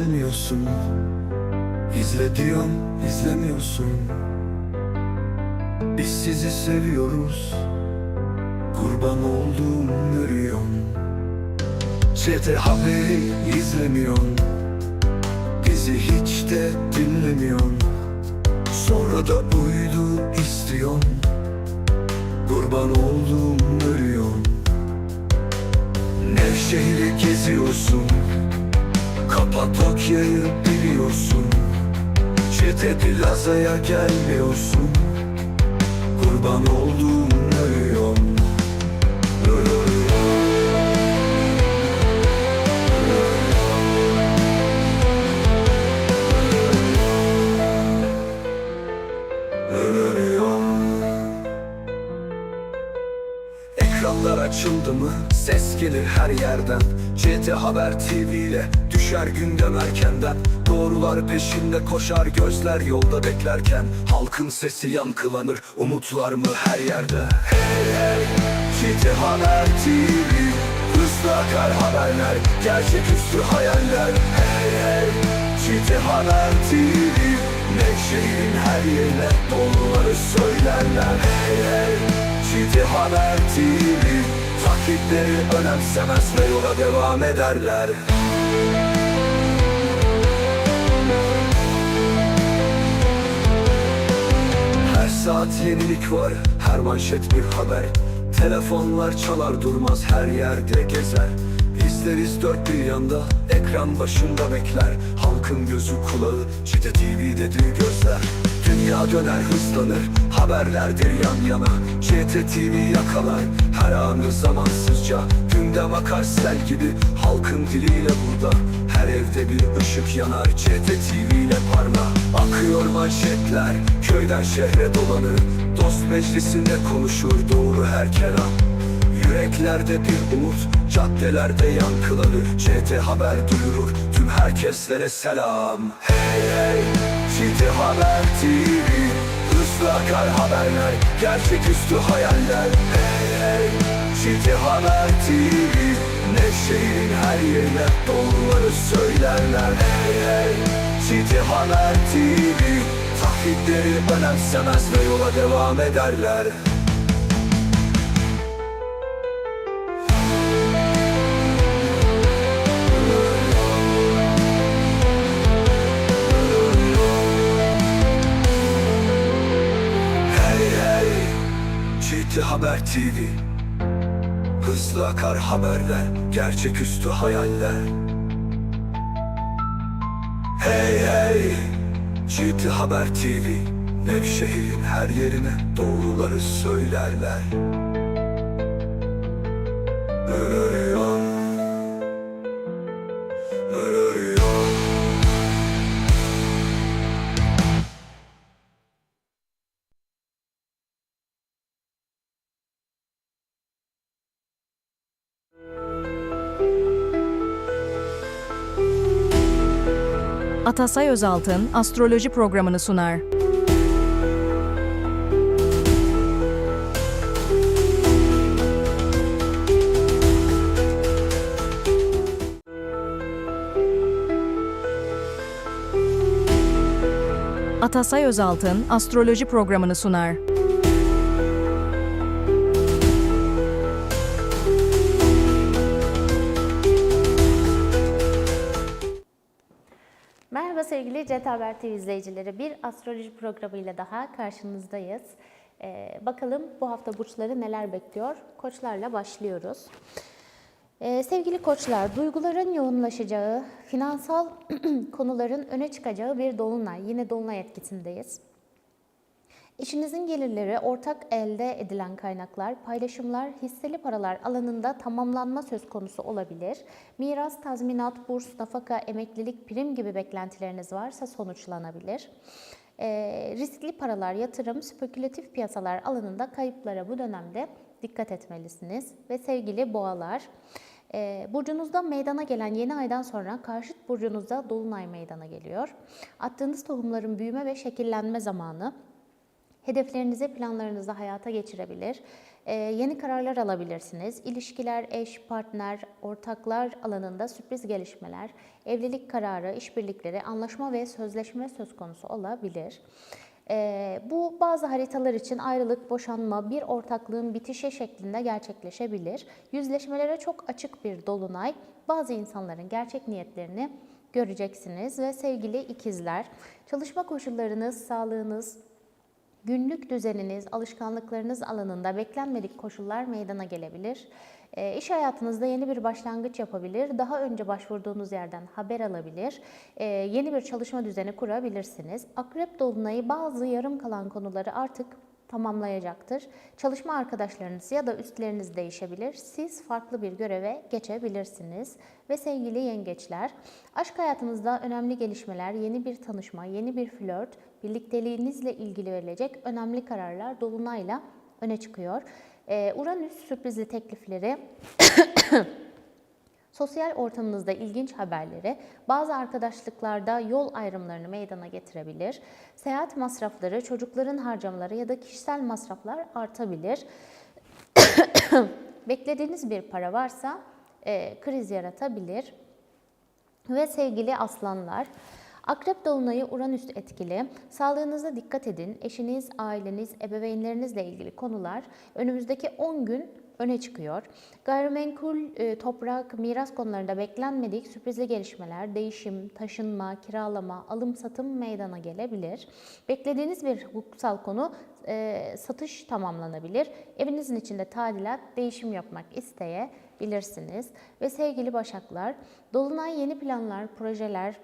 gelmiyorsun. İzle diyorum izlemiyorsun. Biz sizi seviyoruz. Kurban olduğum görüyorum Çete haberi izlemiyorsun Bizi hiç de dinlemiyorsun. Sonra da uydu istiyorsun. Kurban olduğum görüyorsun Nevşehir'i geziyorsun Kapadokya'yı biliyorsun. Çete plazaya gelmiyorsun. Kurban olduğum ölüyorum. Ekranlar açıldı mı? Ses gelir her yerden. CT Haber TV ile düşer gündem erkenden Doğrular peşinde koşar gözler yolda beklerken Halkın sesi yankılanır umutlar mı her yerde? Hey hey CT Haber TV Hızla akar haberler gerçeküstü hayaller. Hey hey CT Haber TV Nevşehir'in her yerine doğruları söylerler. Hey hey Çiti Haber TV Taklitleri önemsemez ve yola devam ederler saat yenilik var, her manşet bir haber. Telefonlar çalar durmaz her yerde gezer. İzleriz dört bir yanda, ekran başında bekler. Halkın gözü kulağı, Çite TV'dedir gözler. Dünya döner hızlanır, haberlerdir yan yana. CT TV yakalar, her anı zamansızca. Gündem akar sel gibi, halkın diliyle burada Her evde bir ışık yanar, CT TV ile parla. Akıyor manşetler, köyden şehre dolanır. Dost meclisinde konuşur doğru her kelam. Yüreklerde bir umut, caddelerde yankılanır. CT Haber duyurur, tüm herkeslere selam. Hey hey, CT Haber TV Hızlı akar haberler, gerçeküstü hayaller. Hey hey, CT Haber TV Nevşehir'in her yerine doğruları söylerler. Hey hey, CT Haber TV Taklitleri önemsemez ve yola devam ederler. Hey hey. Ciddi Haber TV Hızlı akar haberler Gerçeküstü hayaller. Hey hey Ciddi Haber TV Nevşehir'in her yerine doğruları söylerler Atasay Özaltın astroloji programını sunar. Atasay Özaltın astroloji programını sunar. Merhaba sevgili CT Haber TV izleyicileri. Bir astroloji programıyla daha karşınızdayız. Ee, bakalım bu hafta burçları neler bekliyor? Koçlarla başlıyoruz. Ee, sevgili koçlar, duyguların yoğunlaşacağı, finansal konuların öne çıkacağı bir dolunay. Yine dolunay etkisindeyiz. İşinizin gelirleri, ortak elde edilen kaynaklar, paylaşımlar, hisseli paralar alanında tamamlanma söz konusu olabilir. Miras, tazminat, burs, nafaka, emeklilik, prim gibi beklentileriniz varsa sonuçlanabilir. Ee, riskli paralar, yatırım, spekülatif piyasalar alanında kayıplara bu dönemde dikkat etmelisiniz. Ve sevgili boğalar, e, burcunuzda meydana gelen yeni aydan sonra karşıt burcunuzda dolunay meydana geliyor. Attığınız tohumların büyüme ve şekillenme zamanı. Hedeflerinizi, planlarınızı hayata geçirebilir. Ee, yeni kararlar alabilirsiniz. İlişkiler, eş, partner, ortaklar alanında sürpriz gelişmeler, evlilik kararı, işbirlikleri, anlaşma ve sözleşme söz konusu olabilir. Ee, bu bazı haritalar için ayrılık, boşanma, bir ortaklığın bitişi şeklinde gerçekleşebilir. Yüzleşmelere çok açık bir dolunay bazı insanların gerçek niyetlerini göreceksiniz ve sevgili ikizler, çalışma koşullarınız, sağlığınız, günlük düzeniniz, alışkanlıklarınız alanında beklenmedik koşullar meydana gelebilir. E, iş hayatınızda yeni bir başlangıç yapabilir, daha önce başvurduğunuz yerden haber alabilir, e, yeni bir çalışma düzeni kurabilirsiniz. Akrep Dolunay'ı bazı yarım kalan konuları artık tamamlayacaktır. Çalışma arkadaşlarınız ya da üstleriniz değişebilir. Siz farklı bir göreve geçebilirsiniz. Ve sevgili yengeçler, aşk hayatınızda önemli gelişmeler, yeni bir tanışma, yeni bir flört, birlikteliğinizle ilgili verilecek önemli kararlar dolunayla öne çıkıyor. Ee, Uranüs sürprizli teklifleri Sosyal ortamınızda ilginç haberleri, bazı arkadaşlıklarda yol ayrımlarını meydana getirebilir. Seyahat masrafları, çocukların harcamaları ya da kişisel masraflar artabilir. Beklediğiniz bir para varsa e, kriz yaratabilir. Ve sevgili aslanlar, Akrep Dolunay'ı Uranüs etkili. Sağlığınıza dikkat edin. Eşiniz, aileniz, ebeveynlerinizle ilgili konular önümüzdeki 10 gün öne çıkıyor. Gayrimenkul, e, toprak, miras konularında beklenmedik sürprizli gelişmeler, değişim, taşınma, kiralama, alım satım meydana gelebilir. Beklediğiniz bir hukuksal konu e, satış tamamlanabilir. Evinizin içinde tadilat, değişim yapmak isteyebilirsiniz. Ve sevgili Başaklar, Dolunay yeni planlar, projeler,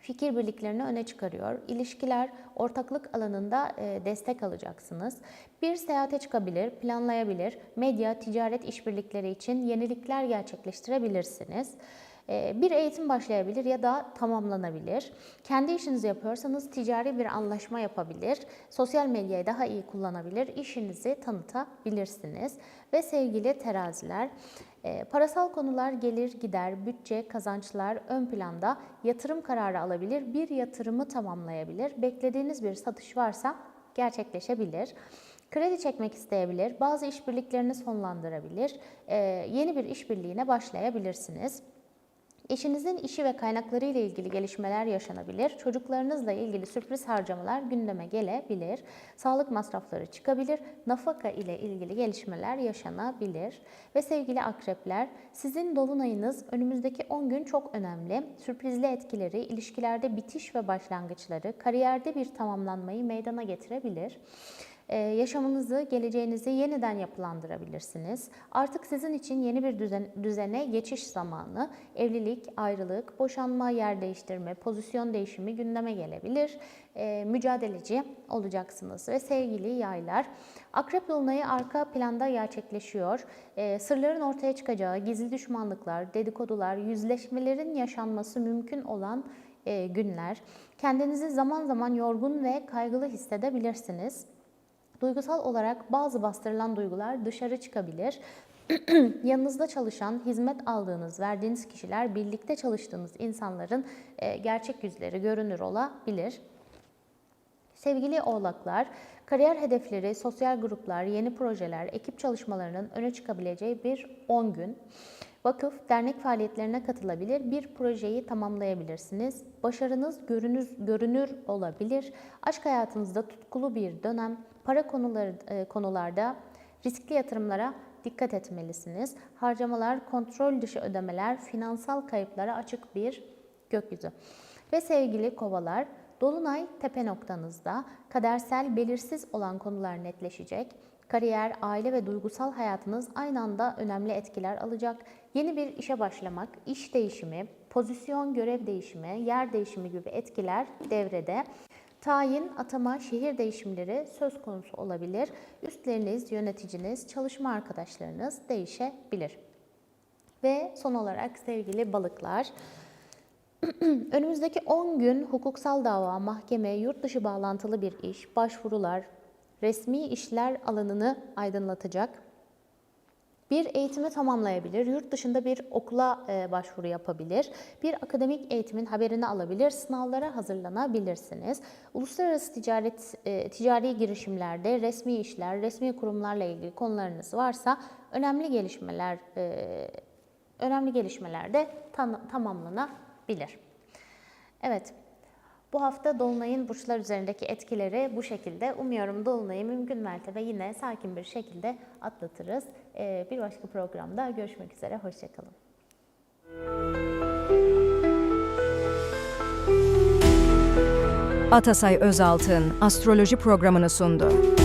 fikir birliklerini öne çıkarıyor. İlişkiler, ortaklık alanında e, destek alacaksınız. Bir seyahate çıkabilir, planlayabilir, medya, ticaret işbirlikleri için yenilikler gerçekleştirebilirsiniz. E, Bir eğitim başlayabilir ya da tamamlanabilir. Kendi işinizi yapıyorsanız ticari bir anlaşma yapabilir. Sosyal medyayı daha iyi kullanabilir. işinizi tanıtabilirsiniz. Ve sevgili teraziler, e, parasal konular gelir, gider, bütçe, kazançlar ön planda yatırım kararı alabilir, bir yatırımı tamamlayabilir. Beklediğiniz bir satış varsa gerçekleşebilir. Kredi çekmek isteyebilir, bazı işbirliklerini sonlandırabilir, e, yeni bir işbirliğine başlayabilirsiniz. Eşinizin işi ve kaynakları ile ilgili gelişmeler yaşanabilir. Çocuklarınızla ilgili sürpriz harcamalar gündeme gelebilir. Sağlık masrafları çıkabilir. Nafaka ile ilgili gelişmeler yaşanabilir. Ve sevgili akrepler, sizin dolunayınız önümüzdeki 10 gün çok önemli. Sürprizli etkileri, ilişkilerde bitiş ve başlangıçları, kariyerde bir tamamlanmayı meydana getirebilir. Ee, yaşamınızı, geleceğinizi yeniden yapılandırabilirsiniz. Artık sizin için yeni bir düzen, düzene geçiş zamanı. Evlilik, ayrılık, boşanma, yer değiştirme, pozisyon değişimi gündeme gelebilir. Ee, mücadeleci olacaksınız ve sevgili yaylar. Akrep Dolunay'ı arka planda gerçekleşiyor. Ee, sırların ortaya çıkacağı, gizli düşmanlıklar, dedikodular, yüzleşmelerin yaşanması mümkün olan e, günler. Kendinizi zaman zaman yorgun ve kaygılı hissedebilirsiniz. Duygusal olarak bazı bastırılan duygular dışarı çıkabilir. Yanınızda çalışan, hizmet aldığınız, verdiğiniz kişiler, birlikte çalıştığınız insanların e, gerçek yüzleri görünür olabilir. Sevgili oğlaklar, kariyer hedefleri, sosyal gruplar, yeni projeler, ekip çalışmalarının öne çıkabileceği bir 10 gün. Vakıf, dernek faaliyetlerine katılabilir, bir projeyi tamamlayabilirsiniz. Başarınız görünür, görünür olabilir. Aşk hayatınızda tutkulu bir dönem, para konuları, e, konularda riskli yatırımlara dikkat etmelisiniz. Harcamalar, kontrol dışı ödemeler, finansal kayıplara açık bir gökyüzü. Ve sevgili kovalar, Dolunay tepe noktanızda kadersel belirsiz olan konular netleşecek. Kariyer, aile ve duygusal hayatınız aynı anda önemli etkiler alacak. Yeni bir işe başlamak, iş değişimi, pozisyon, görev değişimi, yer değişimi gibi etkiler devrede. Tayin, atama, şehir değişimleri söz konusu olabilir. Üstleriniz, yöneticiniz, çalışma arkadaşlarınız değişebilir. Ve son olarak sevgili balıklar, Önümüzdeki 10 gün hukuksal dava, mahkeme, yurt dışı bağlantılı bir iş, başvurular, resmi işler alanını aydınlatacak. Bir eğitimi tamamlayabilir, yurt dışında bir okula e, başvuru yapabilir, bir akademik eğitimin haberini alabilir, sınavlara hazırlanabilirsiniz. Uluslararası ticaret, e, ticari girişimlerde, resmi işler, resmi kurumlarla ilgili konularınız varsa önemli gelişmeler e, önemli gelişmeler de tamamlanabilir. Evet, bu hafta Dolunay'ın burçlar üzerindeki etkileri bu şekilde. Umuyorum Dolunay'ı mümkün mertebe yine sakin bir şekilde atlatırız. Ee, bir başka programda görüşmek üzere, hoşçakalın. Atasay Özaltın astroloji programını sundu.